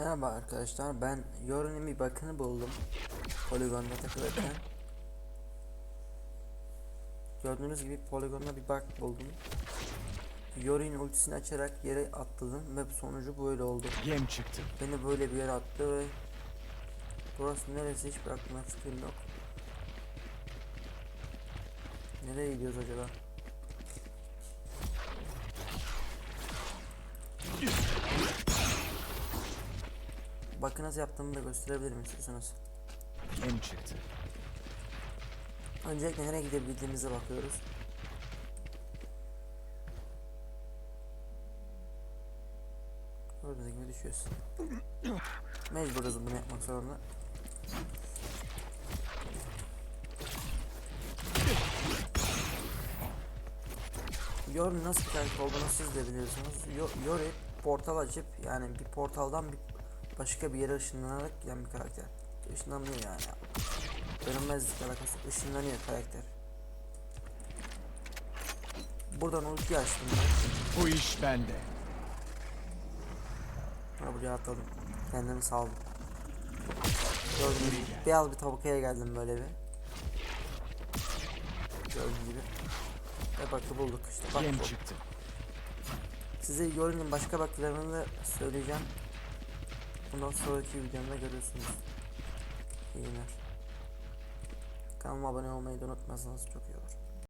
Merhaba arkadaşlar ben Yoru'nun bir bakını buldum. Poligonda takılırken. Gördüğünüz gibi poligonda bir bug buldum. Yoru'nun ultisini açarak yere atladım ve sonucu böyle oldu. Yem çıktı. Beni böyle bir yere attı ve Burası neresi hiç bırakmak fikrim yok. Nereye gidiyoruz acaba? Bakın nasıl yaptığımı da gösterebilirim istiyorsanız. Çıktı. Öncelikle nereye gidebildiğimize bakıyoruz. Gördüğünüz gibi düşüyoruz. Mecburuz bunu yapmak zorunda. Yori nasıl bir karakter olduğunu siz de biliyorsunuz. Yo- Yori portal açıp yani bir portaldan bir başka bir yere ışınlanarak giden bir karakter. Işınlanmıyor yani. Görünmezlik alakası ışınlanıyor karakter. Buradan ulti açtım ben. Bu iş bende. Ha buraya atladım. Kendimi saldım. Gördüğünüz gibi beyaz bir tabakaya geldim böyle bir. Gördüğünüz gibi. Ve bakı bulduk işte. Bak Yem çıktı. Size Yorin'in başka baklarını söyleyeceğim. Bundan sonraki videomda görürsünüz. İyi günler. Kanalıma abone olmayı da unutmazsanız çok iyi olur.